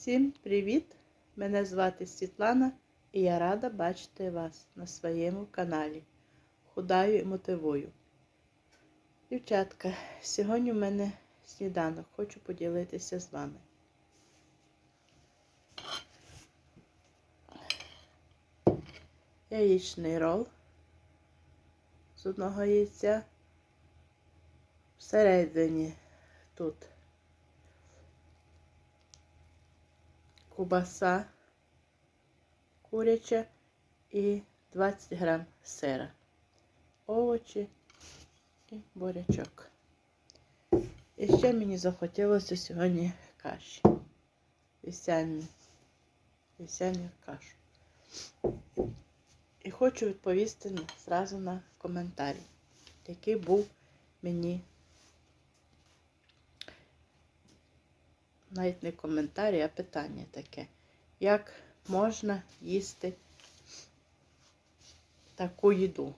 Всім привіт! Мене звати Світлана і я рада бачити вас на своєму каналі Худаю і мотивую. Дівчатка, сьогодні в мене сніданок, хочу поділитися з вами. Яєчний рол з одного яйця. Всередині тут кубаса куряча і 20 грам сира, овочі і бурячок. І ще мені захотілося сьогодні каші. Вісяні, вісяні кашу. І хочу відповісти зразу на коментарі, який був мені навіть не коментарі, а питання таке. Як можна їсти таку їду?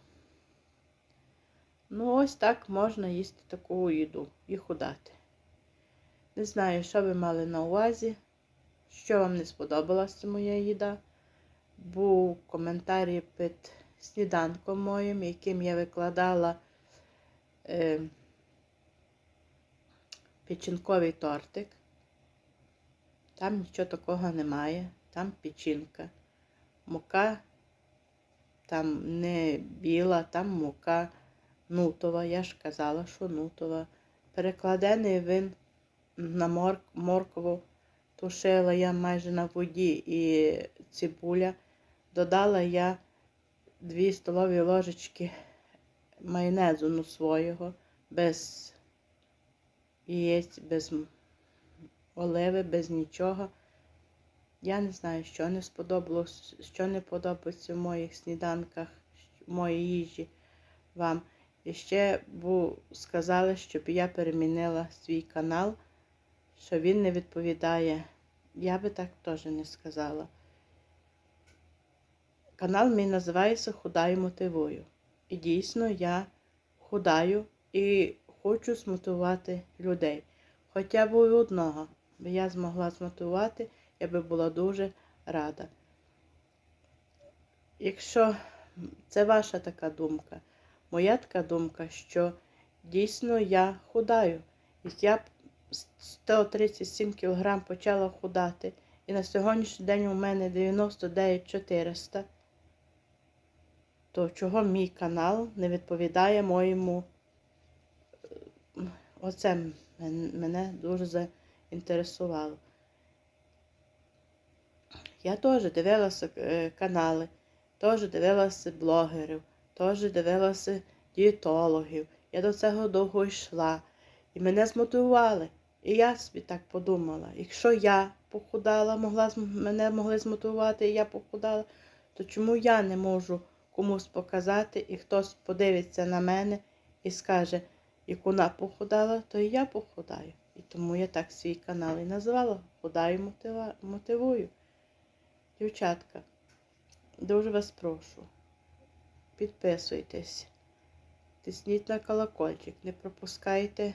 Ну, ось так можна їсти таку їду і худати. Не знаю, що ви мали на увазі, що вам не сподобалася моя їда. Був коментарі під сніданком моїм, яким я викладала е, печінковий тортик. Там нічого такого немає, там печінка. Мука там не біла, там мука нутова. Я ж казала, що нутова. Перекладений він на мор... моркову. Тушила я майже на воді і цибуля. Додала я 2 столові ложечки майонезу ну, свого, без яєць, без оливи, без нічого. Я не знаю, що не сподобалось, що не подобається в моїх сніданках, в моїй їжі вам. І ще бу, сказали, щоб я перемінила свій канал, що він не відповідає. Я би так теж не сказала. Канал мій називається Худаю мотивую. І дійсно я худаю і хочу змотивувати людей. Хоча б одного би я змогла змотивувати, я би була дуже рада. Якщо це ваша така думка, моя така думка, що дійсно я худаю. Я 137 кг почала худати. І на сьогоднішній день у мене 99 400, то чого мій канал не відповідає моєму оце мене дуже заінтересувало. Я теж дивилася е, канали, теж дивилася блогерів, теж дивилася дієтологів. Я до цього довго йшла. І мене змотивували. І я собі так подумала, якщо я похудала, могла, мене могли змотивувати, і я похудала, то чому я не можу комусь показати, і хтось подивиться на мене і скаже, як вона похудала, то і я похудаю. І тому я так свій канал і назвала Худаю мотивую. Дівчатка, дуже вас прошу, підписуйтесь, тисніть на колокольчик, не пропускайте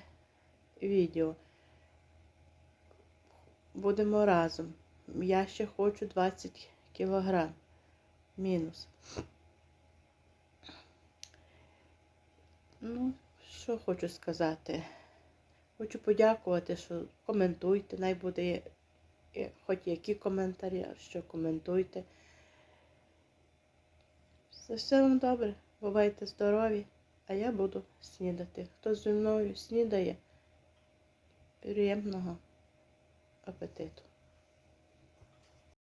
відео. Будемо разом. Я ще хочу 20 кілограм. Мінус. Ну, що хочу сказати? Хочу подякувати, що коментуйте, най буде хоч які коментарі, що коментуйте. Все, все вам добре, бувайте здорові, а я буду снідати. Хто зі мною снідає, приємного апетиту.